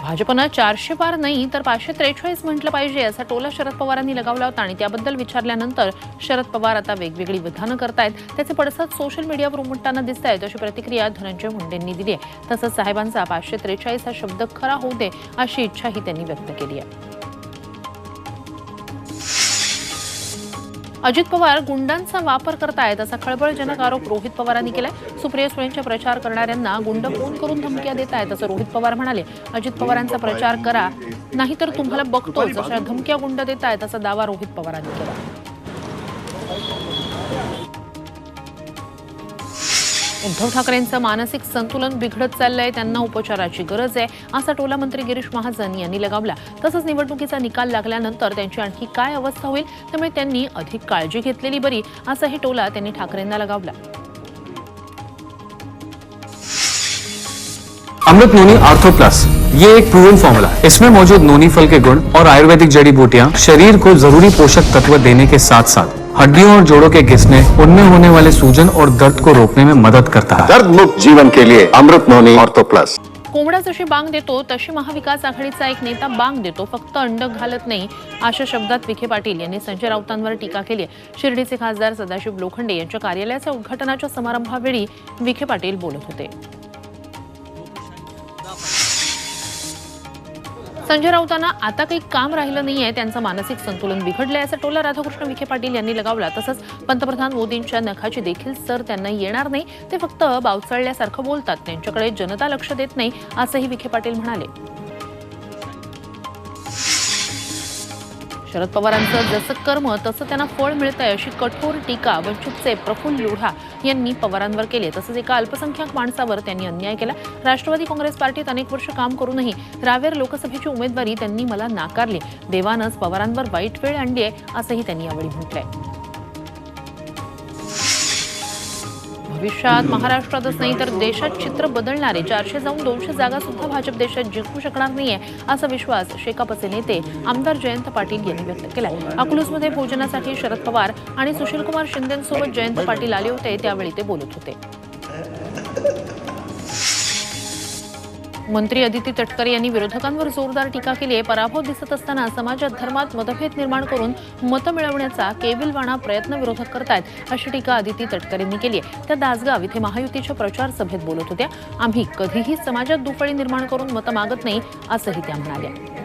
भाजपनं चारशे पार नाही तर पाचशे त्रेचाळीस म्हटलं पाहिजे असा टोला शरद पवारांनी लगावला होता आणि त्याबद्दल विचारल्यानंतर शरद पवार आता वेगवेगळी विधानं करतायत. त्याचे पडसाद सोशल मीडियावर उमटताना दिसत आहेत अशी प्रतिक्रिया धनंजय मुंडेंनी दिली आहे. तसंच साहेबांचा पाचशे त्रेचाळीस हा शब्द खरा होऊ दे अशी इच्छाही त्यांनी व्यक्त केली आहे. अजित पवार गुंडांचा वापर करतायत असा खळबळजनक आरोप रोहित पवारांनी केलाय. सुप्रिया सुळेंचा प्रचार करणाऱ्यांना गुंड फोन करून धमक्या देत आहेत असं रोहित पवार म्हणाले. अजित पवारांचा प्रचार करा नाहीतर तुम्हाला बघतोच अशा धमक्या गुंड देत आहेत असा दावा रोहित पवारांनी केला. उद्धव ठाकरेंचं मानसिक संतुलन बिघडत चाललंय त्यांना उपचाराची गरज आहे असा टोला मंत्री गिरीश महाजन यांनी लगावला. तसंच निवडणुकीचा निकाल लागल्यानंतर त्यांची आणखी काय अवस्था होईल त्यामुळे त्यांनी अधिक काळजी घेतलेली बरी असाही टोला त्यांनी ठाकरेंना लगावला. Amrit noni ortho plus. ये एक प्रूवन फॉर्मूला है। इसमें मौजूद नोनी फल के गुण और आयुर्वेदिक जड़ी बूटियां शरीर को जरूरी पोषक तत्व देने के साथ साथ हड्डियों और जोड़ों के घिसने उनमें होने वाले सूजन और दर्द को रोकने में मदद करता है। दर्द मुक्त जीवन के लिए अमृत नोनी ऑर्थो प्लस। कोंबडा जशी बांग देतो तशी महाविकास आघाडीचा एक नेता बांग देतो फक्त अंड घालत नाही अशा शब्दात विखे पाटील यांनी संजय राऊतांवर टीका केली आहे. शिर्डीचे खासदार सदाशिव लोखंडे यांच्या कार्यालयाच्या उद्घाटनाच्या समारंभावेळी विखे पाटील बोलत होते. संजय राऊतांना आता काही काम राहिलं नाहीये त्यांचं मानसिक संतुलन बिघडलंय असं टोला राधाकृष्ण विखे पाटील यांनी लगावला. तसंच पंतप्रधान मोदींच्या नखाची देखील सर त्यांना येणार नाही ते फक्त बावचळल्यासारखं बोलतात. त्यांच्याकडे जनता लक्ष देत नाही असंही विखे पाटील म्हणाले. शरद पवारांचं जसं कर्म तसं त्यांना फळ मिळतंय अशी कठोर टीका वंचितचे प्रफुल्ल लोढा यांनी पवारांवर केली. तसंच एका अल्पसंख्याक माणसावर त्यांनी अन्याय केला. राष्ट्रवादी काँग्रेस पार्टीत अनेक वर्ष काम करूनही रावेर लोकसभेची उमेदवारी त्यांनी मला नाकारली. देवानच पवारांवर वाईट वेळ आणली आहे असंही त्यांनी यावेळी म्हटलंय. भविष्यात महाराष्ट्रातच नाही तर देशात चित्र बदलणारे चारशे जाऊन दोनशे जागा सुद्धा भाजप देशात जिंकू शकणार नाहीये असा विश्वास शेकापचे नेते आमदार जयंत पाटील यांनी व्यक्त केला अकलूजमध्ये भोजनासाठी शरद पवार आणि सुशीलकुमार शिंदेसोबत जयंत पाटील आले होते त्यावेळी ते बोलत होते. मंत्री अदिती तटकरे यांनी विरोधकांवर जोरदार टीका केली आहे. पराभव दिसत असताना समाजात धर्मात मतभेद निर्माण करून मतं मिळवण्याचा केविलवाणा प्रयत्न विरोधक करतायत अशी टीका अदिती तटकरेंनी केली आहे. त्या दासगाव इथे महायुतीच्या प्रचार सभेत बोलत होत्या. आम्ही कधीही समाजात दुफळी निर्माण करून मतं मागत नाही असंही त्या म्हणाल्या.